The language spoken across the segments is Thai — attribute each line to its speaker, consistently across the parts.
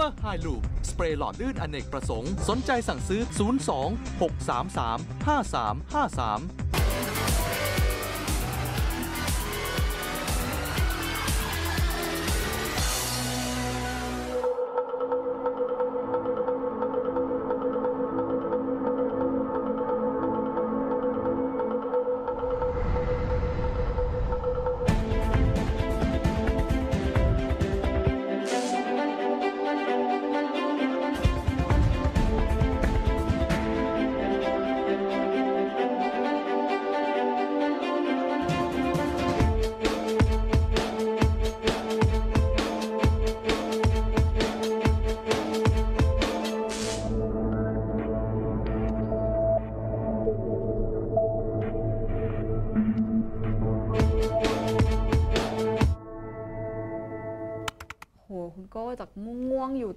Speaker 1: Super High Loop สเปรย์หลอดลื่นอเนกประสงค์ สนใจสั่งซื้อ 02 633 5353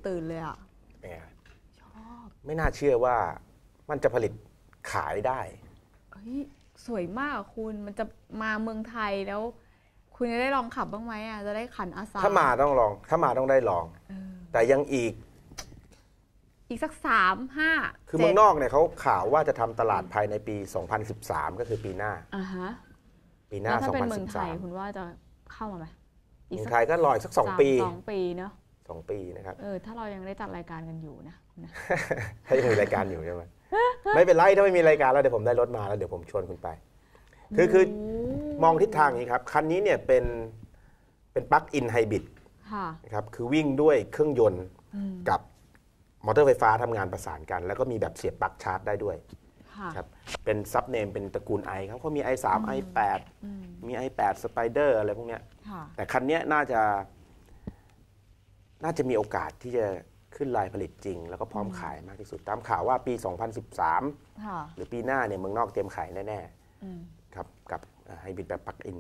Speaker 2: ตื่นเลยอะ
Speaker 3: เป็นไง
Speaker 2: ชอบ
Speaker 3: ไม่น่าเชื่อว่ามันจะผลิตขายได้
Speaker 2: เฮ้ยสวยมากอะคุณมันจะมาเมืองไทยแล้ว คุณจะได้ลองขับบ้างไหมอะจะได้ขันอาสา
Speaker 3: ถ้ามาต้องลอง ถ้ามาต้องได้ลอง
Speaker 2: เออ
Speaker 3: แต่ยังอีก
Speaker 2: อีกสักสามห้า
Speaker 3: คือ
Speaker 2: จ็ด
Speaker 3: เมืองนอกเนี่ยเขาข่าวว่าจะทำตลาดภายในปี 2013 ก็คือปีหน้า
Speaker 2: อ่าฮะ
Speaker 3: ปีหน้า
Speaker 2: แล้วถ้าเป็นเมืองไทย
Speaker 3: 2013
Speaker 2: คุณว่าจะเข้ามาไหม
Speaker 3: เมืองไทยก็รออีกสักสองา
Speaker 2: ม
Speaker 3: ปี
Speaker 2: สองปีเนาะ
Speaker 3: สองปีนะครับ
Speaker 2: เออถ้าเรายังได้จัดรายการกันอยู่นะคุณนะ
Speaker 3: ถ้ายังมีรายการอยู่ใช่ไหมไม่เป็นไรถ้าไม่มีรายการแล้วเดี๋ยวผมได้รถมาแล้วเดี๋ยวผมชวนคุณไป คือคือมองทิศทางอย่างนี้ครับคันนี้เนี่ยเป็นเป็นปลั๊กอินไฮบริด
Speaker 2: ค่ะ
Speaker 3: นะครับคือวิ่งด้วยเครื่องยนต์
Speaker 2: อืม
Speaker 3: กับมอเตอร์ไฟฟ้าทำงานประสานกัน แล้วก็มีแบบเสียบปลั๊กชาร์จได้ด้วย
Speaker 2: ค่ะ
Speaker 3: ครับเป็นซับเนมเป็นตระกูล i ครับเขามี i3 i8
Speaker 2: อืม
Speaker 3: มี i8 Spider อะไรพวกเนี้ย
Speaker 2: ค่ะ
Speaker 3: แต่คันเนี้ยน่าจะ น่าจะมีโอกาสที่จะขึ้นลายผลิตจริง แล้วก็พร้อมขายมากที่สุด ตามข่าวว่าปี 2013
Speaker 2: ค่ะ
Speaker 3: หรือปีหน้าเนี่ยเมืองนอกเตรียมขายแน่
Speaker 2: อืม
Speaker 3: ๆครับกับไฮบริดแบบปลั๊กอิน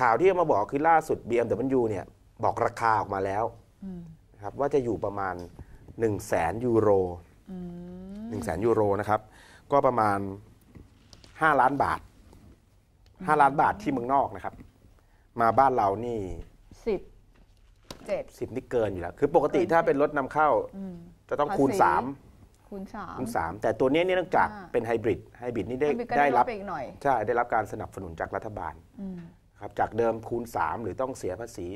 Speaker 3: ข่าวที่เอามาบอกคือล่าสุด BMW เนี่ยบอกราคาออกมาแล้ว
Speaker 2: อืม
Speaker 3: นะครับว่าจะอยู่ประมาณ 1 0 0 0 0แสนยูโร
Speaker 2: อืม
Speaker 3: 1 0 0 0 0แสนยูโรนะครับ ก็ประมาณ 5 ล้านบาท 5 ล้านบาทที่เมืองนอกนะครับ มาบ้านเรานี่
Speaker 2: สิบ เจ็ด
Speaker 3: 10นี่เกินอยู่แล้ว คือปกติ
Speaker 2: เกิน
Speaker 3: ถ้าเป็นรถนำเข้า
Speaker 2: อืม
Speaker 3: จะต้องคูณ
Speaker 2: ภาษี
Speaker 3: 3
Speaker 2: คูณสาม
Speaker 3: คูณ 3 แต่ตัวเนี้ยเนี่ยเนื่องจาก
Speaker 2: อ่า
Speaker 3: เป็นไฮบริดไฮบริดนี่ได้
Speaker 2: มันก็
Speaker 3: ได้รับ
Speaker 2: ไปอีกหน่อย
Speaker 3: ใช่ได้รับการสนับสนุนจากรัฐบาล
Speaker 2: อืม
Speaker 3: ครับจากเดิมคูณ 3 หรือต้องเสียภาษี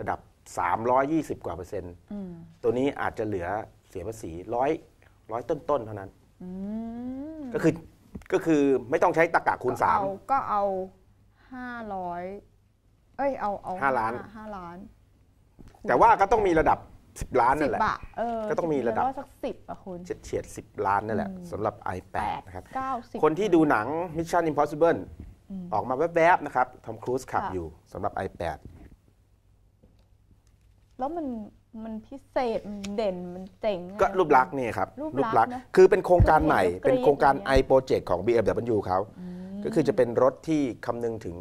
Speaker 3: ระดับ 320 กว่าเปอร์เซ็นต์
Speaker 2: อืม
Speaker 3: ตัวนี้อาจจะเหลือเสียภาษีร้อยร้อยต้นๆเท่านั้น
Speaker 2: อืม
Speaker 3: ก็คือก็คือไม่ต้องใช้ตะกะคูณ
Speaker 2: ก็เอาก็เอาห้าร้อยเอ้ยเอาเอา
Speaker 3: ห้าล้าน
Speaker 2: ห้าล้าน
Speaker 3: 3 แต่ว่าก็ต้องมีระดับ 10 ล้าน
Speaker 2: สิ
Speaker 3: นั่
Speaker 2: บ
Speaker 3: นแหละ
Speaker 2: บาทเออ
Speaker 3: ก็ต้องมีระดับ
Speaker 2: ว่าสักสิบอะคุณ
Speaker 3: เฉียดเฉียด10 ล้านนั่นแหละ
Speaker 2: อืม
Speaker 3: สำหรับ
Speaker 2: แป
Speaker 3: iPad
Speaker 2: ด
Speaker 3: นะครับ
Speaker 2: เก้าสิบ
Speaker 3: คนที่ดูหนัง Mission Impossible
Speaker 2: อืม
Speaker 3: ออกมาแวบๆนะครับทอมครูซขับ
Speaker 2: ค่ะ
Speaker 3: อยู่สำหรับ iPad
Speaker 2: แล้วมันมันพิเศษ มันเด่นมันเจ๋งอะ
Speaker 3: ก็รูปลักษณ์เนี่ยครับ
Speaker 2: รูปลักษณ์นะ
Speaker 3: คือเป็นโครงการใหม่
Speaker 2: คือเห็นแล้ว
Speaker 3: เป็นโครงการ
Speaker 2: กรี๊ด
Speaker 3: i Project ของ BMW เขา
Speaker 2: อืม
Speaker 3: ก็คือจะเป็นรถที่คำนึงถึง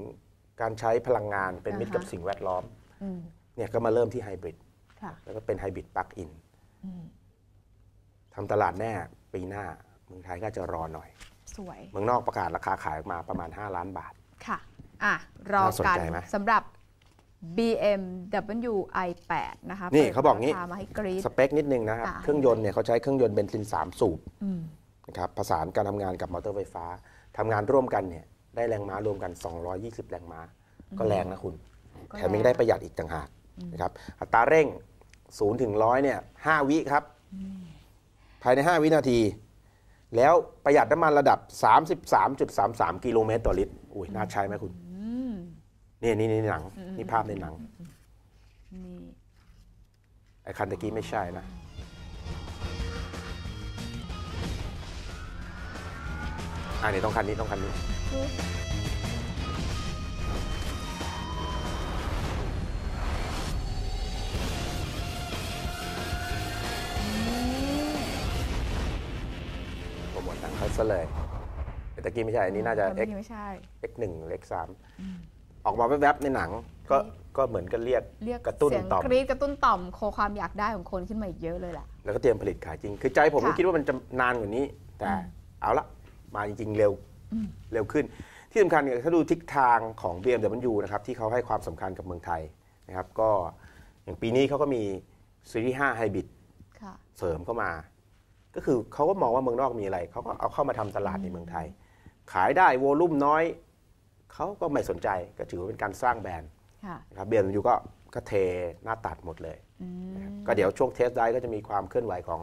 Speaker 3: การใช้พลังงานเป็นมิตรกับ
Speaker 2: อ่าฮะ
Speaker 3: สิ่งแวดล้อม
Speaker 2: อืม
Speaker 3: เนี่ยก็มาเริ่มที่ไฮบริด
Speaker 2: ค่ะ
Speaker 3: แล้วก็เป็นไฮบริดปลั๊กอิน
Speaker 2: อืม
Speaker 3: ทำตลาดแน่ปีหน้าเมืองไทยก็จะรอหน่อย
Speaker 2: สวย
Speaker 3: เมืองนอกประกาศราคาขายออกมาประมาณ 5 ล้านบาท
Speaker 2: ค่ะ อะ รอ
Speaker 3: น่าสน
Speaker 2: กัน
Speaker 3: ใจไหม
Speaker 2: สำหรับ BMW i8 นะคะ
Speaker 3: นี่
Speaker 2: ปิด
Speaker 3: เขาบอกงี้
Speaker 2: รคมาให้กรี๊ด
Speaker 3: สเปคนิดนึงนะครับ
Speaker 2: อ่า
Speaker 3: เครื่องยนต์เนี่ยเขาใช้เครื่องยนต์เบนซิน 3 สูบ
Speaker 2: อืม
Speaker 3: นะครับผสานการทำงานกับมอเตอร์ไฟฟ้าทำงานร่วมกันเนี่ยได้แรงม้ารวมกัน 220 แรงม้า ก็แรงนะคุณ
Speaker 2: ก็
Speaker 3: แถมยังได้ประหยัดอีกต่างหาก นะครับอัตราเร่ง0ถึง100เนี่ย5วิครับ ภายใน 5 วินาที แล้วประหยัดน้ำมันระดับ 33.33 กิโลเมตรต่อลิตรอุ้ยน่าใช้ไหมคุณ
Speaker 2: อืม
Speaker 3: นี่นี่นี่หนังนี่ภาพในหนัง
Speaker 2: นี่
Speaker 3: ไอ้คันตะกี้ไม่ใช่นะอ่านี่ต้องคันนี้ต้องคันนี้ หนังเขาซะเลยแต่ตะกี้ไม่ใช่อันนี้น่าจะ
Speaker 2: แต่
Speaker 3: X
Speaker 2: เมื่อกี้ไม่ใช่
Speaker 3: X1 หรือ X3 ออกมาแวบๆในหนัง ก็ก็เหมือนกันเรียก
Speaker 2: เรียก
Speaker 3: กระตุ้น
Speaker 2: เสียง
Speaker 3: ต่อม
Speaker 2: กรี๊ดกระตุ้นต่อมโคความอยากได้ของคนขึ้นมาอีกเยอะเลยแหละ
Speaker 3: แล้วก็เตรียมผลิตขายจริง คือใจผม
Speaker 2: ค่ะ
Speaker 3: ก็คิดว่ามันจะนานกว่านี้ แต่เอาละมาจริงๆเร็วเร็วขึ้น ที่สำคัญเนี่ยถ้าดูทิศทางของ BMW นะครับที่เขาให้ความสำคัญกับเมืองไทยนะครับก็อย่างปีนี้เขาก็มีซีรีส์5 Hybrid
Speaker 2: ค่ะ
Speaker 3: เสริมเข้ามา ก็คือเขาก็มองว่าเมืองนอกมีอะไรเขาก็เอาเข้ามาทำตลาดในเมืองไทย ขายได้โวลุ่มน้อยเขาก็ไม่สนใจก็ถือว่าเป็นการสร้างแบรนด์
Speaker 2: ค่ะ
Speaker 3: นะครับเบียร์ยูก็ก็เทหน้าตัดหมดเลย
Speaker 2: อืม
Speaker 3: นะครับก็เดี๋ยวช่วงเทสได้ก็จะมีความเคลื่อนไหวของ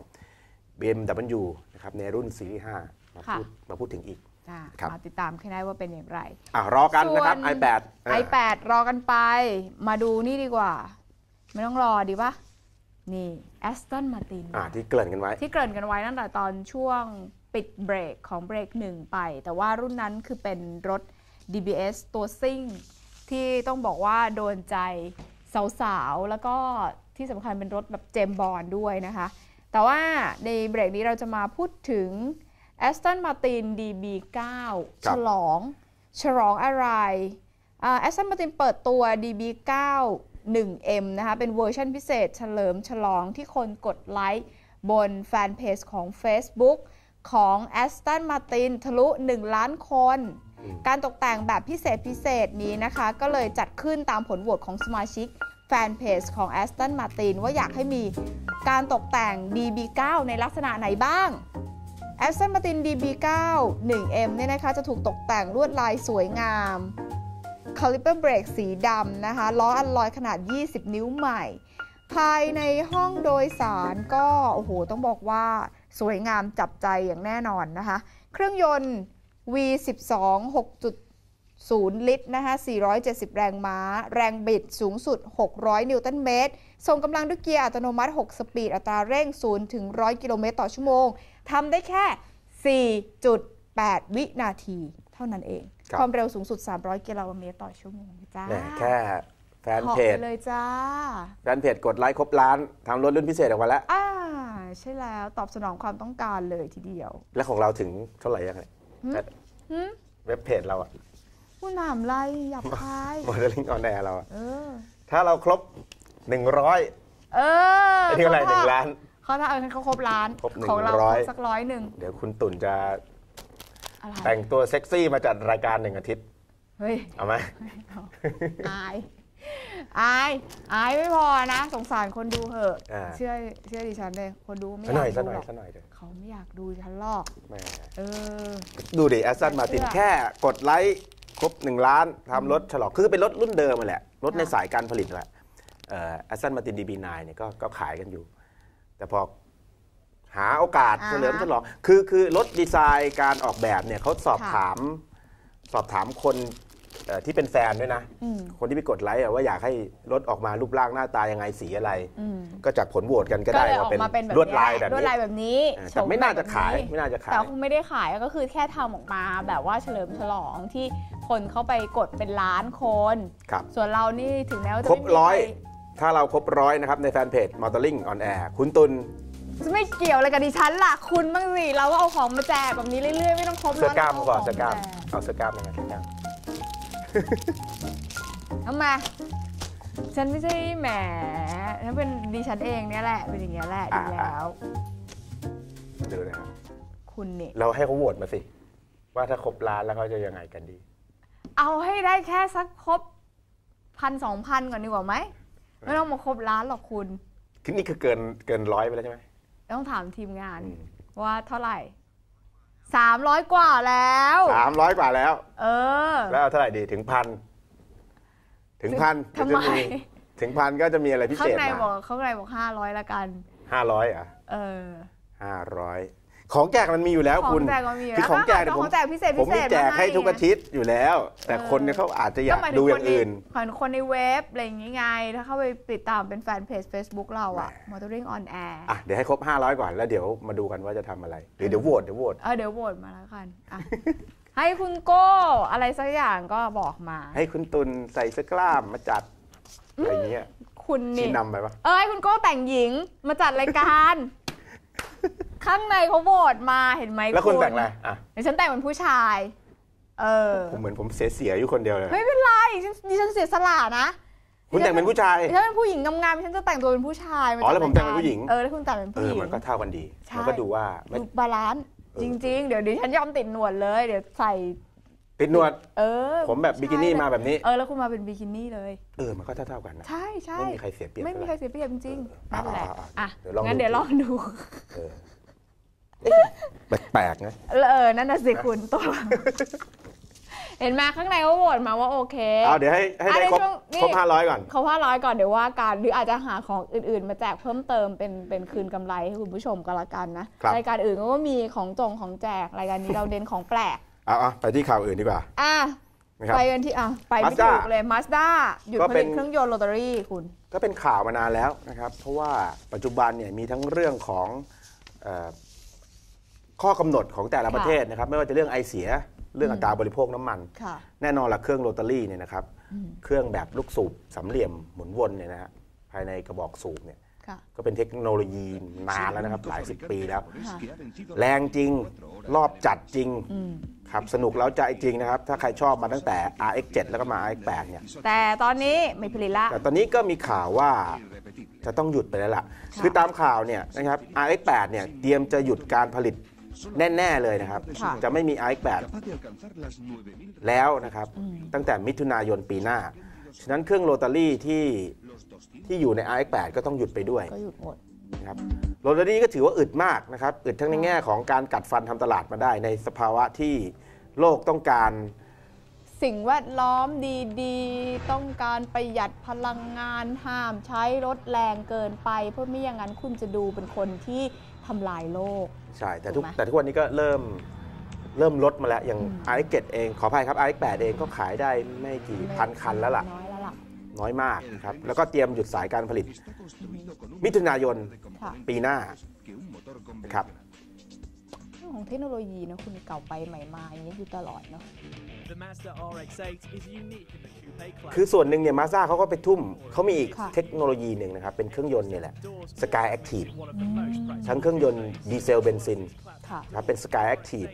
Speaker 3: BMW นะครับในรุ่นซีรีส์5มาพูดมาพูดถึงอีก
Speaker 2: อะ
Speaker 3: ครับ
Speaker 2: มาติดตามกันได้ว่าเป็นอย่างไร
Speaker 3: อะรอกันนะครับ
Speaker 2: ส่วน
Speaker 3: iPad อะ
Speaker 2: iPad รอกันไป มาดูนี่ดีกว่า ไม่ต้องรอดีปะ นี่ Aston Martin
Speaker 3: อะที่เกริ่นกันไว้
Speaker 2: ที่เกริ่นกันไว้ตั้งแต่ตอนช่วงปิดเบรกของเบรกหนึ่งไป แต่ว่ารุ่นนั้นคือเป็นรถ DBS ตัวซิ่ง ที่ต้องบอกว่าโดนใจสาวๆ แล้วก็ที่สำคัญเป็นรถแบบเจมส์บอลด้วยนะคะ แต่ว่าในเบรกนี้เราจะมาพูดถึง Aston Martin DB9 ฉลอง ฉลองอะไรอ่า Aston Martin เปิดตัว DB9 1M นะคะ เป็นเวอร์ชันพิเศษเฉลิมฉลองที่คนกดไลค์บนแฟนเพจของ Facebook ของ Aston Martin ทะลุ 1 ล้านคน
Speaker 3: อืม
Speaker 2: การตกแต่งแบบพิเศษพิเศษนี้นะคะ ก็เลยจัดขึ้นตามผลโหวตของสมาชิกแฟนเพจของ Aston Martin ว่าอยากให้มีการตกแต่ง DB9 ในลักษณะไหนบ้าง Aston Martin DB9 1M เนี่ยนะคะจะถูกตกแต่งลวดลายสวยงาม คาลิเปอร์เบรกสีดำนะคะ ล้ออัลลอยขนาด 20 นิ้วใหม่ ภายในห้องโดยสารก็ โอ้โห ต้องบอกว่าสวยงามจับใจอย่างแน่นอนนะคะ เครื่องยนต์ V12 6.0 ลิตรนะคะ 470 แรงม้า แรงบิดสูงสุด 600 นิวตันเมตร ส่งกำลังด้วยเกียร์อัตโนมัติ 6 สปีด อัตราเร่ง 0 ถึง 100 กิโลเมตรต่อชั่วโมง ทำได้แค่ 4.8 วินาที ท่านั้นเอง
Speaker 3: ครับ
Speaker 2: ความเร็วสูงสุด 300 กิโลเมตรต่อชั่วโมงจ้า
Speaker 3: แหมแค่แฟน
Speaker 2: เหาะ
Speaker 3: เพจ
Speaker 2: ไปเลยจ้า
Speaker 3: แฟนเพจกดไลค์ครบล้านทำรถรุ่นพิเศษออกมาแล้ว
Speaker 2: อ่าใช่แล้วตอบสนองความต้องการเลยทีเดียว
Speaker 3: แล้วของเราถึงเท่าไหร่ยังไง
Speaker 2: หืมหืม
Speaker 3: เว็บเพจเราอะ
Speaker 2: ผู้นำไรหยับคาย
Speaker 3: โมเดลลิ่งออนแอร์เราอะ
Speaker 2: เออ
Speaker 3: ถ้าเราครบ 100
Speaker 2: เออ
Speaker 3: ไอ้ที่เท่าไหร่หนึ่งล้าน
Speaker 2: เขาถ้าเออเขาครบล้าน
Speaker 3: ครบหนึ่ง
Speaker 2: ของเรา
Speaker 3: ร้อย
Speaker 2: ครบสักร้อยหนึ่ง
Speaker 3: เดี๋ยวคุณตุ่นจะ
Speaker 2: อะไร
Speaker 3: แต่งตัวเซ็กซี่มาจัดรายการหนึ่งอาทิตย์
Speaker 2: เฮ้ย
Speaker 3: เอาไหม
Speaker 2: อาย อาย อายไม่พอนะ สงสารคนดูเหอะ
Speaker 3: อ่า
Speaker 2: เชื่อเชื่อดิฉันเลยคนดูไม่อ
Speaker 3: สักหน่อย
Speaker 2: ยาก
Speaker 3: สัก
Speaker 2: ดู
Speaker 3: หน่อ
Speaker 2: หร
Speaker 3: ย
Speaker 2: อก
Speaker 3: สักหน่อยเถอะ
Speaker 2: เขาไม่อยากดูฉันหรอก
Speaker 3: แหม
Speaker 2: เออ
Speaker 3: ดูดิแอสตันมาติน
Speaker 2: เชื่อ
Speaker 3: แค่กดไลค์ครบ 1 ล้านทำรถฉลองคือเป็นรถรุ่นเดิมมาแหละ รถใน
Speaker 2: ค่ะ
Speaker 3: สายการผลิตแหละแอสตันมาตินดีบีนเนี่ยก็ก็ขายกันอยู่ แต่พอ หาโอกาสเฉลิมฉลองคือคือรถดีไซน์การออกแบบเนี่ยเขาสอบถาม สอบถามคนเอ่อที่เป็นแฟนด้วยนะ
Speaker 2: อืม
Speaker 3: คนที่ไปกดไลค์อะว่าอยากให้รถออกมารูปร่างหน้าตายังไงสีอะไร
Speaker 2: อืม
Speaker 3: ก็จากผลโหวตกันก็
Speaker 2: ก็
Speaker 3: ได้
Speaker 2: เลยอ
Speaker 3: มา
Speaker 2: อก
Speaker 3: เป็น
Speaker 2: มาเป็นแบบ
Speaker 3: ลวดลาย
Speaker 2: นี้
Speaker 3: แบบ
Speaker 2: ลวด
Speaker 3: นี้
Speaker 2: ลายแบบนี้
Speaker 3: เออ
Speaker 2: โฉ
Speaker 3: แต่
Speaker 2: ม
Speaker 3: ไม่น่าจะ
Speaker 2: แบบ
Speaker 3: ขาย
Speaker 2: นี้
Speaker 3: ไม่น่าจะขาย
Speaker 2: แต่คงไม่ได้ขายก็คือแค่ทำออกมาแบบว่าเฉลิมฉลองที่คนเข้าไปกดเป็นล้านคน
Speaker 3: ครับ
Speaker 2: ส่วนเรานี่ถึงแม้ว่าจะ
Speaker 3: ครบ
Speaker 2: ไม่มี
Speaker 3: ร้อย
Speaker 2: ใค
Speaker 3: ถ้าเราครบร้อยนะครับในแฟนเพจ Motoring on Air คุณตุล
Speaker 2: จะไม่เกี่ยวอะไรกับดิฉันล่ะคุณบ้างสิเราก็เอาของมาแจกแบบนี้เรื่อยๆไม่ต้องครบ
Speaker 3: เสื้อกล้าม
Speaker 2: ร้
Speaker 3: ก่อน
Speaker 2: เข
Speaker 3: เสื้อกล้าม
Speaker 2: แจ
Speaker 3: เอาเสื้อกล้ามมาเสื้อกล้าม
Speaker 2: ทำไมฉันไม่ใช่แหมฉันเป็นดิฉันเองเนี่ยแหละเป็นอย่างเงี้ยแหละดีแล้ว
Speaker 3: ดูนะครับ
Speaker 2: คุณนี่
Speaker 3: เราให้เขาโหวตมาสิ ว่าถ้าครบล้านแล้วเขาจะยังไงกันดี
Speaker 2: เอาให้ได้แค่สักครบพันสองพันก่อนดีกว่าไหมไม่ต้องมาครบล้านหรอกคุณ
Speaker 3: คือนี่คือเกินเกินร้อยไปแล้วใช่ไหม
Speaker 2: ต้องถามทีมงาน
Speaker 3: อืม
Speaker 2: ว่าเท่าไหร่สามร้อยกว่าแล้ว
Speaker 3: สามร้อยกว่าแล้ว
Speaker 2: เออ
Speaker 3: แล้วเอาเท่าไหร่ดีถึงพันถึงพัน
Speaker 2: ทำไม
Speaker 3: ถึงพันก็จะมีอะไรพิ
Speaker 2: ข้า
Speaker 3: เศ
Speaker 2: ง
Speaker 3: ษ
Speaker 2: ใน
Speaker 3: มา
Speaker 2: บอกข้างในบอกห้าร้อยละกัน
Speaker 3: ห้าร้อยอะ
Speaker 2: เออ
Speaker 3: ห้าร้อย ของแจกมันมีอยู่แล้ว
Speaker 2: ขอ
Speaker 3: คุ
Speaker 2: ง
Speaker 3: ณ
Speaker 2: แจกก็มีอยู่
Speaker 3: คือ
Speaker 2: แล้ว
Speaker 3: ของแจก
Speaker 2: ก็
Speaker 3: เนี่ยผม
Speaker 2: ของแจกพิเศษ
Speaker 3: ผ
Speaker 2: พิ
Speaker 3: ม
Speaker 2: เศ
Speaker 3: มี
Speaker 2: ษ
Speaker 3: แจกให้
Speaker 2: มา
Speaker 3: ทุกอาทิตย์อยู่แล้ว แต่คนเนี่ยเขาอาจจะอยาก
Speaker 2: หมถึ
Speaker 3: ดู
Speaker 2: ง
Speaker 3: อย่างอื่น
Speaker 2: คหมายถึงคนในเว็บอะไรอย่างงี้ไงถ้าเข้าไปติดตามเป็นแฟนเพจ Facebook เราอะ Motoring on Air
Speaker 3: อะเดี๋ยวให้ครบ 500 ก่อนแล้วเดี๋ยวมาดูกันว่าจะทำอะไรหรือเดี๋ยวโหวตเดี๋ยวโหวต
Speaker 2: เออเดี๋ยวโหวตมาแล้วกันอะให้คุณโก้อะไรสักอย่างก็บอกมา
Speaker 3: ให้คุณตุลใส่เสื้อกล้ามมาจัดอะไรเงี้ย
Speaker 2: คุณ
Speaker 3: ชี้
Speaker 2: นี่
Speaker 3: นำไปปะ
Speaker 2: เอ้ยคุณโก้แต่งหญิงมาจัดรายการ ข้างในเขาโหวตมาเห็นไหม
Speaker 3: แล้วคุณแต่งอะไรอะ
Speaker 2: เดี๋ยวฉันแต่งเป็นผู้ชาย เออ
Speaker 3: ผมเหมือนผมเสียเสียๆอยู่คนเดียวเลย
Speaker 2: ไม่เป็นไรฉันดิฉันเสียสละนะ
Speaker 3: คุณแต่งเป็นผู้ชาย
Speaker 2: ดิฉันเป็นผู้หญิงงามๆดิฉันจะแต่งตัวเป็นผู้ชายา
Speaker 3: อ๋อแล้วผมแต่ง
Speaker 2: จัด
Speaker 3: เป็นผู้หญิง
Speaker 2: เออแล้วคุณแต่งเป็น
Speaker 3: เอ
Speaker 2: ผู้ห
Speaker 3: อ
Speaker 2: ญิง
Speaker 3: มันก็เท่ากันดี
Speaker 2: ใช่
Speaker 3: มันก็ดูว่าไม่
Speaker 2: ดูบาลานซ์
Speaker 3: เออ
Speaker 2: จริง ๆ เดี๋ยวดิฉันยอมติดหนวดเลย เดี๋ยวใส่
Speaker 3: ปิดหนวด
Speaker 2: เออ
Speaker 3: ผมแบบบิกินี่
Speaker 2: ใช่
Speaker 3: มาแบบนี้
Speaker 2: เออ แล้วคุณมาเป็นบิกินี่เลย
Speaker 3: เออ มันก็เท่าๆกันนะ
Speaker 2: ใช่ใช่
Speaker 3: ไม่มีใครเสียเปรียบ
Speaker 2: ไม่มีใครเสียเปรียบจริง
Speaker 3: เออ
Speaker 2: ๆนั่นแหละ
Speaker 3: อะ
Speaker 2: อะ
Speaker 3: เดี๋ยวลอง
Speaker 2: งั้น
Speaker 3: ดู
Speaker 2: เดี๋ยวลองดู
Speaker 3: เออเอ๊ะ แปลกๆนะ
Speaker 2: เออ นั่นน่ะสิคุณตัวเห็นไหมข้างในเขาโหวตมาว่าโอเค
Speaker 3: เอาเดี๋ยวให้ให้ได้
Speaker 2: อะ
Speaker 3: ครบ
Speaker 2: ในช่วงนี้
Speaker 3: ครบห้าร้อยก่อน
Speaker 2: เขาว่าร้อยก่อนเดี๋ยวว่ากันหรืออาจจะหาของอื่นๆ มาแจกเพิ่มเติมเป็นเป็นคืนกำไรให้คุณผู้ชมก็แล้วกันนะครับรายการอื่นก็มีของจงของแจกรายการนี้เราเน้นของแปลก
Speaker 3: เอาเอาไปที่ข่าวอื่นดีกว่า
Speaker 2: อะ
Speaker 3: นะครับ
Speaker 2: ไปกันที่อะไปไม่
Speaker 3: Mazda
Speaker 2: ถูกเลยมาสด้าหยุด
Speaker 3: ก็
Speaker 2: ผ
Speaker 3: เป็
Speaker 2: ลิ
Speaker 3: น
Speaker 2: ตเครื่องยนต์โรตารี่คุณ
Speaker 3: ก็เป็นข่าวมานานแล้วนะครับ เพราะว่าปัจจุบันเนี่ยมีทั้งเรื่องของเออ ข้อกำหนดของแต่ละ
Speaker 2: ค่ะ
Speaker 3: ประเทศนะครับ ไม่ว่าจะเรื่องไอเสียเรื่องอัตราบริโภคน้ำมัน
Speaker 2: ค่ะ
Speaker 3: แน่นอนละเครื่องโรตารี่เนี่ยนะครับ เครื่องแบบลูกสูบสามเหลี่ยมหมุนวนเนี่ยนะฮะภายในกระบอกสูบเนี่ย
Speaker 2: ค่ะ
Speaker 3: ก็เป็นเทคโนโลยีนานแล้วนะครับ หลายสิบปีแล้ว
Speaker 2: ค่ะ
Speaker 3: แรงจริงรอบจัดจริงครับสนุกแล้วใจจริงนะครับ ถ้าใครชอบมาตั้งแต่ RX7 แล้วก็มา RX8 เนี่ย
Speaker 2: แต่ตอนนี้ไม่ผลิตละ
Speaker 3: แต่ตอนนี้ก็มีข่าวว่าจะต้องหยุดไปแล้วล่ะ
Speaker 2: ค่ะ
Speaker 3: คือตามข่าวเนี่ยนะครับ RX8 เนี่ยเตรียมจะหยุดการผลิต แน่ๆเลยนะครับ
Speaker 2: ค่ะ
Speaker 3: จะไม่มี RX8 แล้วนะครับ ตั้งแต่มิถุนายนปีหน้า ฉะนั้นเครื่องโรตารี่ที่ที่อยู่ใน RX8 ก็ต้องหยุดไปด้วย
Speaker 2: ก็หยุดหมด
Speaker 3: นะครับโรตารี่ก็ถือว่าอึดมากนะครับ อึดทั้งในแง่ของการกัดฟันทำตลาดมาได้ในสภาวะที่โลกต้องการ
Speaker 2: สิ่งแวดล้อมดีๆ ต้องการประหยัดพลังงานห้ามใช้รถแรงเกินไป เพราะไม่อย่างนั้นคุณจะดูเป็นคนที่ ทำลายโลก
Speaker 3: ใช่ แต่ทุก
Speaker 2: ถูกไหม
Speaker 3: แต่ทุกวันนี้ก็เริ่มเริ่มลดมาแล้ว อย่าง RX7 เอง ขออภัยครับ RX8 เองก็ขายได้ไม่กี่พันคันแล้วล่ะ
Speaker 2: น้อยแล้วล่ะ
Speaker 3: น้อยมากนะครับ แล้วก็เตรียมหยุดสายการผลิต มิถุนายน
Speaker 2: ค่ะ
Speaker 3: ปีหน้านะครับ
Speaker 2: เรื่องของเทคโนโลยีนะคุณเก่าไปใหม่มาอย่างนี้ยอยู่ตลอดเนาะ
Speaker 4: The Mazda RX-8 is unique in the coupe class.
Speaker 3: คือส่วนหนึ่งเนี่ยมาซ่าเขาก็ไปทุ่ม เขามีอีก
Speaker 2: ค่ะ
Speaker 3: เทคโนโลยีหนึ่งนะครับ เป็นเครื่องยนต์เนี่ยแหละ Sky Active
Speaker 4: One of the most practical
Speaker 3: ทั้งเครื่องยนต์ดีเซลเบนซิน
Speaker 2: ค่ะ
Speaker 3: นะครับเป็น Sky Active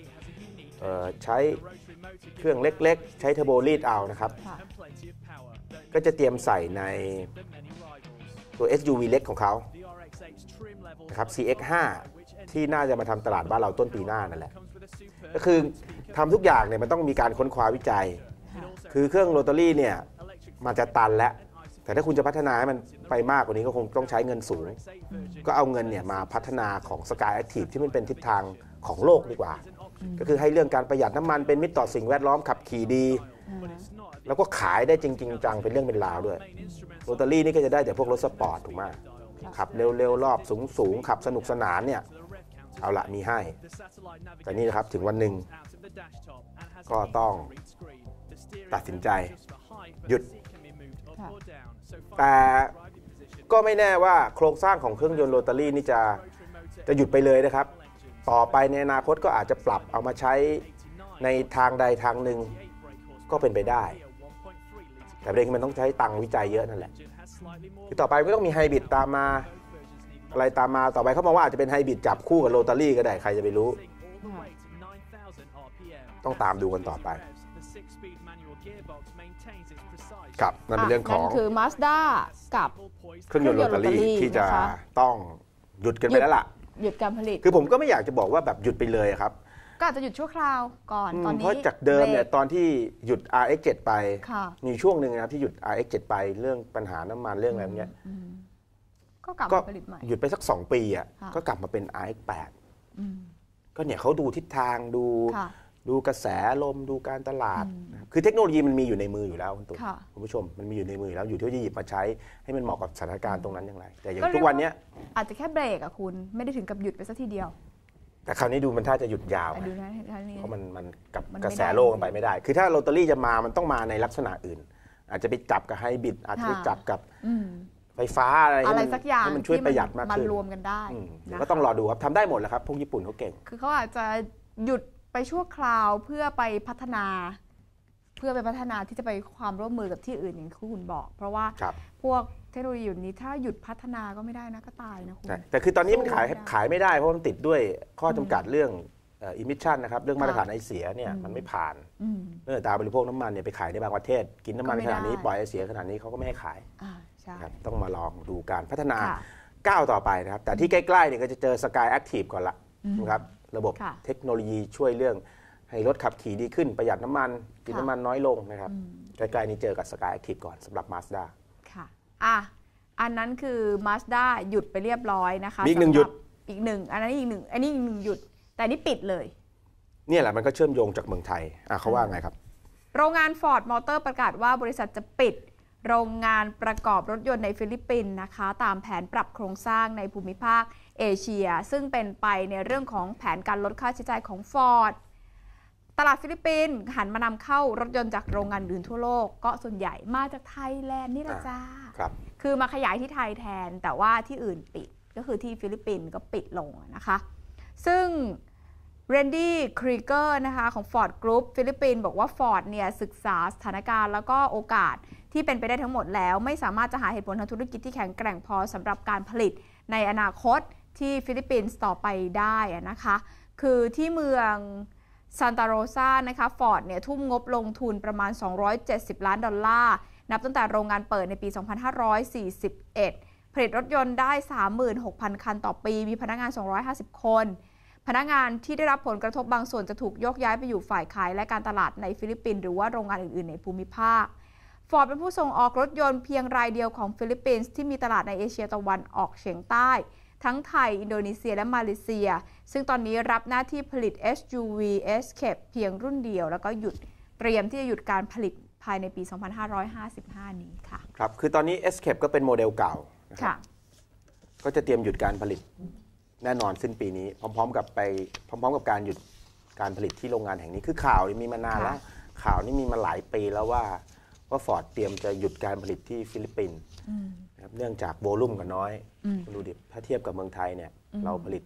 Speaker 3: เอ่อใช้เครื่องเล็กๆ ใช้เทอร์โบรีดเอานะครับ
Speaker 2: ค่ะ
Speaker 4: and plenty of power that
Speaker 3: ก็จะเตรียมใส่ใน
Speaker 4: than many rivals.
Speaker 3: ตัว SUV เล็กของเขา
Speaker 4: The RX-8's trim level
Speaker 3: นะครับ CX5 ที่น่าจะมาทำตลาดบ้านเราต้นปีหน้านั่นแหละ
Speaker 4: comes with a superb
Speaker 3: ก็คือทำทุกอย่างเนี่ยมันต้องมีการค้นคว้าวิจัย คือเครื่องโรตารี่เนี่ย
Speaker 4: electric
Speaker 3: มันจะตันแล้ว แต่ถ้าคุณจะพัฒนาให้มันไปมากกว่านี้ก็คงต้องใช้เงินสูง
Speaker 4: 8 version
Speaker 3: ก็เอาเงินเนี่ยมาพัฒนาของ Sky Active ที่มันเป็นทิศทางของโลกดีกว่า ก็คือให้เรื่องการประหยัดน้ำมันเป็นมิตรต่อสิ่งแวดล้อมขับขี่ดี แล้วก็ขายได้จริงๆจังเป็นเรื่องเป็นราวด้วยโรตารี่นี่ก็จะได้แต่พวกรถสปอร์ตถูกไหมขับเร็วๆรอบสูงๆขับสนุกสนานเนี่ย เอาละมีให้
Speaker 4: The satellite
Speaker 3: แต่นี่นะครับถึงวันหนึ่ง
Speaker 4: out of the desktop and has
Speaker 3: ก็ต้อง
Speaker 4: green screen. The steering
Speaker 3: ตัดสินใจ
Speaker 4: just for height, but
Speaker 3: หยุด
Speaker 4: the seat can be moved up
Speaker 2: ค่ะ
Speaker 4: or down. So
Speaker 3: แต่
Speaker 4: finding the driving position
Speaker 3: ก็ไม่แน่ว่าโครงสร้างของเครื่องยนต์โรตารี่นี่จะจะหยุดไปเลยนะครับ ต่อไปในอนาคตก็อาจจะปรับเอามาใช้ในทางใดทางหนึ่งก็เป็นไปได้ แต่ประเด็นคือมันต้องใช้ตังค์วิจัยเยอะนั่นแหละ
Speaker 4: has slightly more
Speaker 3: คือต่อไปก็ต้องมีไฮบริดตามมา อะไรตามมาต่อไปเขามองว่าอาจจะเป็นไฮบริดจับคู่กับโรตารี่ก็ได้ใครจะไปรู้
Speaker 4: all the way to 9,000 RPM.
Speaker 3: ต้องตามดูกันต่อไป
Speaker 4: The six-speed manual gearbox maintains its precise
Speaker 3: ครับนั่นเป็นเรื่องของ
Speaker 2: นั่นคือ Mazda กับ
Speaker 3: เครื่องยนต์โรตารี่ที่จะ
Speaker 2: นะคะ
Speaker 3: ต้องหยุดกันไปแล้วล่ะ
Speaker 2: หยุดการผลิต
Speaker 3: คือผมก็ไม่อยากจะบอกว่าแบบหยุดไปเลยครับ
Speaker 2: ก็อาจจะหยุดชั่วคราวก่อน
Speaker 3: อืม
Speaker 2: ตอนนี้
Speaker 3: เพราะจากเดิมเนี่ย
Speaker 2: บรก
Speaker 3: ตอนที่หยุด RX7 ไป
Speaker 2: ค่ะ
Speaker 3: มีช่วงหนึ่งนะครับที่หยุด RX7 ไปเรื่องปัญหาน้ำมันเรื่องอะไรเงี้ย
Speaker 2: ก็กลับ
Speaker 3: ก็
Speaker 2: มาผลิตใหม่
Speaker 3: หยุดไปสัก 2 ปีอะ
Speaker 2: ค่ะ
Speaker 3: ก็กลับมาเป็น RX8
Speaker 2: อืม
Speaker 3: ก็เนี่ยเขาดูทิศทางดู
Speaker 2: ค่ะ
Speaker 3: ดูกระแสลมดูการตลาดนะครับคือเทคโนโลยีมันมีอยู่ในมืออยู่แล้วคุณตุ๊ก
Speaker 2: ค่ะ
Speaker 3: คุณผู้ชมมันมีอยู่ในมืออยู่แล้วอยู่ที่ว่าจะหยิบมาใช้ให้มันเหมาะกับสถานการณ์ตรงนั้นอย่างไร แต่อย่าง
Speaker 2: ก็เรียก
Speaker 3: ทุกวันเนี้ย
Speaker 2: อาจจะแค่เบรกอะคุณไม่ได้ถึงกับหยุดไปสักทีเดียว
Speaker 3: แต่คราวนี้ดูมันท่าจะหยุดยาว
Speaker 2: แต่
Speaker 3: นะ
Speaker 2: ดูนะท่านนี้
Speaker 3: เพราะมันมันกับ
Speaker 2: มัน
Speaker 3: กระแส
Speaker 2: ไม่ได้
Speaker 3: โลกมันไปไม่ได้ คือถ้าโรตารี่จะมามันต้องมาในลักษณะอื่น อาจจะไปจับกับไฮบริดอาจจะไป
Speaker 2: ค่ะ
Speaker 3: จับกับ
Speaker 2: อืม
Speaker 3: ไฟฟ้าอะไรให้
Speaker 2: อะไร
Speaker 3: มัน
Speaker 2: สักอย่าง
Speaker 3: ให้มันช่วย
Speaker 2: ที่
Speaker 3: ประหยัดมาก
Speaker 2: มัน
Speaker 3: ขึ้น
Speaker 2: รวมกันได้
Speaker 3: อืมเดี๋ยว
Speaker 2: นะ
Speaker 3: ก็ต้อง
Speaker 2: คะ
Speaker 3: รอดูครับทำได้หมดแหล้วครับพวกญี่ปุ่นเขาเก่ง
Speaker 2: คือเขาอาจจะหยุดไปชั่วคราวเพื่อไปพัฒนา เพื่อไปพัฒนาที่จะไปความร่วมมือกับที่อื่นอย่างที่คุณบอก เพราะว่า
Speaker 3: ครับ
Speaker 2: พวกเทคโนโลยีแบบนี้ถ้าหยุดพัฒนาก็ไม่ได้นะก็ตายนะคุณ
Speaker 3: แต่แต่คือตอนนี้มันขาย
Speaker 2: สู้ไม่ได้
Speaker 3: ขายไม่ได้เพราะมันติดด้วยข้อจำกัดเรื่องอิมิชชันนะครับเรื่องมาตรฐาน
Speaker 2: ค่ะ
Speaker 3: ไอเสียเนี่ย
Speaker 2: อืม
Speaker 3: มันไม่ผ่าน
Speaker 2: อืม
Speaker 3: เรื่องอัตราบริโภคน้ำมันเนี่ยไปขายในบางประเทศ กินน้ำมัน
Speaker 2: ก็ไม่
Speaker 3: ขนาดนี้
Speaker 2: ได้
Speaker 3: ปล่อยไอเสียขนาดนี้เขาก็ไม่ให้ขาย
Speaker 2: อ่าใช่
Speaker 3: นะ ครับต้องมาลองดูการพัฒนา
Speaker 2: ค่ะ
Speaker 3: ก้าวต่อไปนะครับ แต่ที่ใกล้ๆเนี่ยก็จะเจอ Sky Active ก่อนละนะครับระบบ
Speaker 2: ค่ะ
Speaker 3: เทคโนโลยีช่วยเรื่องให้รถขับขี่ดีขึ้นประหยัดน้ำมันกิน
Speaker 2: ค่ะ
Speaker 3: น้ำมันน้อยลงนะครับ
Speaker 2: อืม
Speaker 3: ใกล้ๆนี้เจอกับ Sky Active ก่อนสำหรับ Mazda
Speaker 2: ค่ะอะ อันนั้นคือ Mazda หยุดไปเรียบร้อยนะคะ
Speaker 3: มีอีกหนึ่งหยุด
Speaker 2: สำรับอีกหนึ่งอันนั้นอีกหนึ่งอันนี้อีกหนึ่งหยุด แต่อันนี่ปิดเลย
Speaker 3: เนี่ยแหละมันก็เชื่อมโยงจากเมืองไทยอะเขาว่าไงครับ
Speaker 2: โรงงาน Ford Motor ประกาศว่าบริษัทจะปิด โรงงานประกอบรถยนต์ในฟิลิปปินส์นะคะ ตามแผนปรับโครงสร้างในภูมิภาคเอเชีย ซึ่งเป็นไปในเรื่องของแผนการลดค่าใช้จ่ายของ Ford ตลาดฟิลิปปินส์หันมานำเข้ารถยนต์จากโรงงานอื่นทั่วโลก ก็ส่วนใหญ่มาจากไทยแลนด์นี่แหละจ้า
Speaker 3: ครับ
Speaker 2: คือมาขยายที่ไทยแทนแต่ว่าที่อื่นปิดก็คือที่ฟิลิปปินส์ก็ปิดลงนะคะ ซึ่งเรนดี้ครีเกอร์นะคะของ Ford Group ฟิลิปปินส์บอกว่า Ford เนี่ยศึกษาสถานการณ์แล้วก็โอกาส ที่เป็นไปได้ทั้งหมดแล้ว ไม่สามารถจะหาเหตุผลทางธุรกิจที่แข็งแกร่งพอสำหรับการผลิตในอนาคตที่ฟิลิปปินส์ต่อไปได้นะคะ คือที่เมืองซานตาโรซานะคะฟอร์ดเนี่ยทุ่มงบลงทุนประมาณ 270 ล้านดอลลาร์ นับตั้งแต่โรงงานเปิดในปี 2541 ผลิตรถยนต์ได้ 36,000 คันต่อปี มีพนักงาน 250 คน พนักงานที่ได้รับผลกระทบ บางส่วนจะถูกยกย้ายไปอยู่ฝ่ายขายและการตลาดในฟิลิปปินส์หรือว่าโรงงานอื่น ๆ ในภูมิภาค ฟอร์ดเป็นผู้ส่งออกรถยนต์เพียงรายเดียวของฟิลิปปินส์ที่มีตลาดในเอเชียตะวันออกเฉียงใต้ ทั้งไทย อินโดนีเซียและมาเลเซีย ซึ่งตอนนี้รับหน้าที่ผลิต SUV Escape เพียงรุ่นเดียว แล้วก็หยุดเตรียมที่จะหยุดการผลิตภายในปี 2555 นี้ค่ะ
Speaker 3: ครับ คือตอนนี้ Escape ก็เป็นโมเดลเก่านะครั
Speaker 2: ค่ะ
Speaker 3: บก็จะเตรียมหยุดการผลิตแน่นอนสิ้นปีนี้ พร้อม ๆ กับไปพร้อม ๆ กับการหยุดการผลิตที่โรงงานแห่งนี้คือข่าวนี่มีมานานแล้ว
Speaker 2: ค่ะ
Speaker 3: ข่าวนี่มีมาหลายปีแล้วว่า ว่าฟอร์ดเตรียมจะหยุดการผลิตที่ฟิลิปปินส์
Speaker 2: อืม
Speaker 3: นะครับเนื่องจากโวลุ่มก็น้อย
Speaker 2: อืม
Speaker 3: คุณดูดิถ้าเทียบกับเมืองไทยเนี่ย
Speaker 2: อืม
Speaker 3: เราผลิต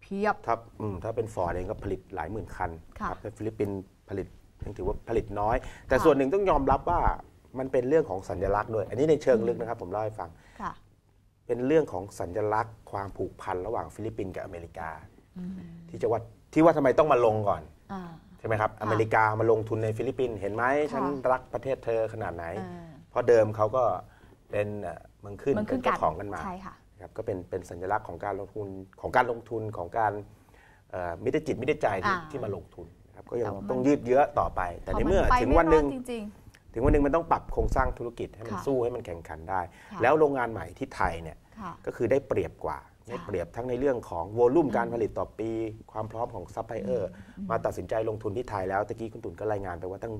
Speaker 2: เพียบ
Speaker 3: ถ้าอืมถ้าเป็นฟอร์ดเองก็ผลิตหลายหมื่นคัน
Speaker 2: ค่ะ
Speaker 3: ครับแต่ฟิลิปปินส์ผลิตยังถือว่าผลิตน้อย แต่
Speaker 2: ค่ะ
Speaker 3: ส่วนหนึ่งต้องยอมรับว่ามันเป็นเรื่องของสัญลักษณ์ด้วย อันนี้ในเชิงลึกนะครับผมเล่าให้ฟัง
Speaker 2: ค่ะ
Speaker 3: เป็นเรื่องของสัญลักษณ์ ความผูกพันระหว่างฟิลิปปินส์กับอเมริกาที่จะว่าที่ว่าทำไมต้องมาลงก่อน
Speaker 2: อ่า
Speaker 3: ใช่ไหมครับ อเมริกามาลงทุนในฟิลิปปินส์เห็นไหม
Speaker 2: ค่ะ
Speaker 3: ฉันรักประเทศเธอขนาดไหน
Speaker 2: อ่า
Speaker 3: เพราะเดิมเขาก็เป็นเอ่อเมืองขึ้น
Speaker 2: มัน
Speaker 3: เป็
Speaker 2: ขึ้น
Speaker 3: นเจ้าของกันมา
Speaker 2: ใช่ค่ะ
Speaker 3: นะครับก็เป็นเป็นสัญลักษณ์ของการลงทุนของการลงทุนของการเอ่อมิตรจิตมิตรใจที่
Speaker 2: อ่า
Speaker 3: ที่มาลงทุนนะครับก็ยัง
Speaker 2: แต่ว่ามัน
Speaker 3: ต้องยืดเยื้อต่อไป แต่ในเมื่อ
Speaker 2: พไป
Speaker 3: ถึง
Speaker 2: ไม่
Speaker 3: วันหนึ่ง
Speaker 2: รอดจริง
Speaker 3: ถึงวันหนึ่งมันต้องปรับโครงสร้างธุรกิจให้มัน
Speaker 2: ค่ะ
Speaker 3: สู้ให้มันแข่งขันได้
Speaker 2: ค่ะ
Speaker 3: แล้วโรงงานใหม่ที่ไทยเนี่ย
Speaker 2: ๆค่ะ
Speaker 3: ก็คือได้เปรียบกว่า ได้เปรียบทั้งในเรื่องของวอลุ่มการผลิตต่อปี ความพร้อมของซัพพลายเออร์มาตัดสินใจลงทุนที่ไทยแล้วตะกี้คุณตุนก็รายงานไปว่าตั้ง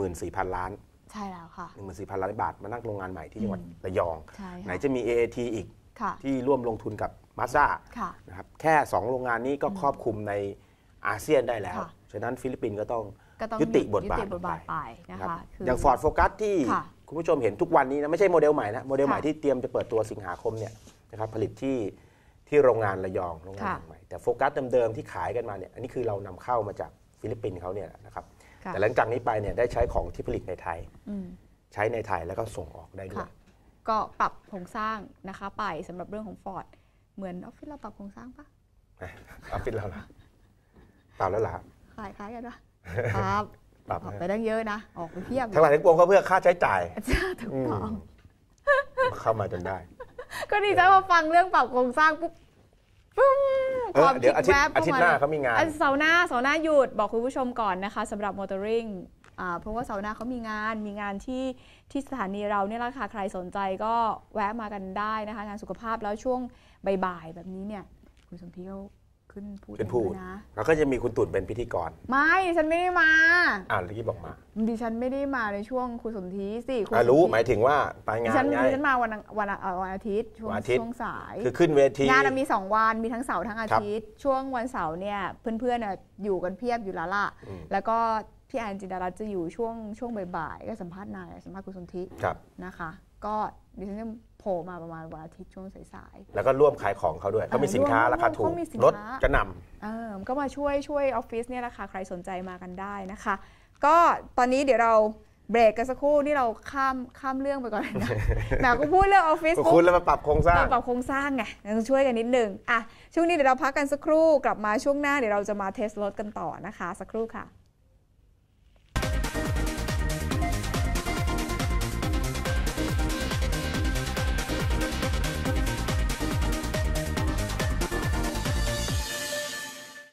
Speaker 3: 14,000 ล้าน
Speaker 2: ใช่แล้วค่ะ
Speaker 3: 14,000 ล้านบาทมานั่งโรงงานใหม่ที่จังหวัดระยอง
Speaker 2: ใช่
Speaker 3: ไหน
Speaker 2: ค่ะ
Speaker 3: จะมี AAT อีก
Speaker 2: ค่ะ
Speaker 3: ที่ร่วมลงทุนกับมาซ่า
Speaker 2: ค่ะ
Speaker 3: นะครับแค่ 2 โรงงานนี้ก็ครอบคลุมในอาเซียนได้แล้ว
Speaker 2: ค่ะ
Speaker 3: ฉะนั้นฟิลิปปินส์ก็ต้อง
Speaker 2: ก็ต้อง
Speaker 3: ยุติบทบาท
Speaker 2: ยุติบทบาทไปนะ
Speaker 3: รับ
Speaker 2: คะคื
Speaker 3: อย่าง Ford Focus ที่
Speaker 2: ค่ะ
Speaker 3: คุณผู้ชมเห็นทุกวันนี้นะไม่ใช่โมเดลใหม่นะโมเดลใหม่
Speaker 2: ค่ะ
Speaker 3: ที่เตรียมจะเปิดตัวสิงหาคมเนี่ยนะครับผลิตที่ ที่โรงงานระยองโรงงาน
Speaker 2: ค่ะ
Speaker 3: ใหม่แต่โฟกัสเดิมๆที่ขายกันมาเนี่ยอันนี้คือเรานำเข้ามาจากฟิลิปปินส์เขาเนี่ยนะครับ
Speaker 2: ค่ะ
Speaker 3: แต่หลังจากนี้ไปเนี่ยได้ใช้ของที่ผลิตในไทย
Speaker 2: อืม
Speaker 3: ใช้ในไทยแล้วก็ส่งออกได้ด้ว
Speaker 2: ค่ะ
Speaker 3: ย
Speaker 2: ก็ปรับโครงสร้างนะคะไปสำหรับเรื่องของฟอร์ดเหมือนออฟฟิศเราปรับโครงสร้างปะ
Speaker 3: นะออฟฟิศเราล่ะปรับแล้วเหรอครับ
Speaker 2: คล้ายคล้ายๆกันปะครับ
Speaker 3: ปรับ
Speaker 2: ออก
Speaker 3: นะ
Speaker 2: ไปตั้งเยอะนะออกไปเพียบ
Speaker 3: ทั้งหลายทั้งปวงก็เพื่อค่าใช้จ่าย
Speaker 2: ถูก
Speaker 3: อืม
Speaker 2: ต้อง
Speaker 3: เข้ามาจนได้
Speaker 2: ก็ดีใจพอฟังเรื่องปรับโครงสร้างปุ๊บปึ้ง
Speaker 3: เออเดี๋ยวอาทิตย์
Speaker 2: แวบ
Speaker 3: อาทิตย์หน้าเขามีงาน
Speaker 2: อะเสาร์หน้าเสาร์หน้าหยุดบอกคุณผู้ชมก่อนนะคะสำหรับมอเตอร์ริงอ่าเพราะว่าเสาร์หน้าเขามีงานมีงานที่ที่สถานีเราเนี่ยแหละค่ะใครสนใจก็แวะมากันได้นะคะ งานสุขภาพแล้วช่วงบ่ายๆแบบนี้เนี่ยคุณสมพีเขา ขึ้นพูด
Speaker 3: เป็นพูด
Speaker 2: องด้วยนะ
Speaker 3: แล้วก็จะมีคุณตุ่นเป็นพิธีกร
Speaker 2: ไม่ฉันไม่ได้มา
Speaker 3: อ่านเมื่อกี้บอกมา
Speaker 2: ดิฉันไม่ได้มาในช่วงคุณสนธิสิคุณ
Speaker 3: อะรู้
Speaker 2: สนธิ
Speaker 3: หมายถึงว่าไป
Speaker 2: ดิ
Speaker 3: งา
Speaker 2: ฉั
Speaker 3: น
Speaker 2: น
Speaker 3: ไง
Speaker 2: ดิฉันมาวันอังวันอังเอ่อวันอาทิตย์ช่วง
Speaker 3: วันอาทิตย์
Speaker 2: ช่วงสาย
Speaker 3: คือขึ้นเวที
Speaker 2: งานน่ะมี2วันมีทั้งเสาร์ทั้งอา
Speaker 3: ครับ
Speaker 2: ทิตย์ ช่วงวันเสาร์เนี่ยเพื่อนๆน่ะอยู่กันเพียบอยู่แล้วล่ะ
Speaker 3: อืม
Speaker 2: แล้วก็พี่แอนจินดารัตน์จะอยู่ช่วงช่วงบ่ายๆก็สัมภาษณ์นายสัมภาษณ์คุณสนธิ
Speaker 3: ครับ
Speaker 2: นะคะ ก็ดิฉันจะโผล่มาประมาณวันอาทิตย์ช่วงสาย
Speaker 3: แล้วก็ร่วมขายของเขาด้วยเขามีสินค้า
Speaker 2: ร่วม
Speaker 3: ราคาถูก
Speaker 2: เขามีสิน
Speaker 3: ลด
Speaker 2: ค้า
Speaker 3: กระหน
Speaker 2: ๆเออก็มาช่วยช่วยออฟฟิศเนี่ยแหละค่ะใครสนใจมากันได้นะคะ ก็ตอนนี้เดี๋ยวเราเบรกกันสักครู่นี่เราข้ามข้ามเรื่องไปก่อนนะแหมก็พูดเรื่องออฟฟิศำ
Speaker 3: ก็
Speaker 2: ปุ๊บ
Speaker 3: คุณแล้วมาปรับโครงสร้าง
Speaker 2: เราปรับโครงสร้างไงต้องช่วยกันนิดนึงอะช่วงนี้เดี๋ยวเราพักกันสักครู่กลับมาช่วงหน้าเดี๋ยวเราจะมาเทสรถกันต่อนะคะ สักครู่ค่ะ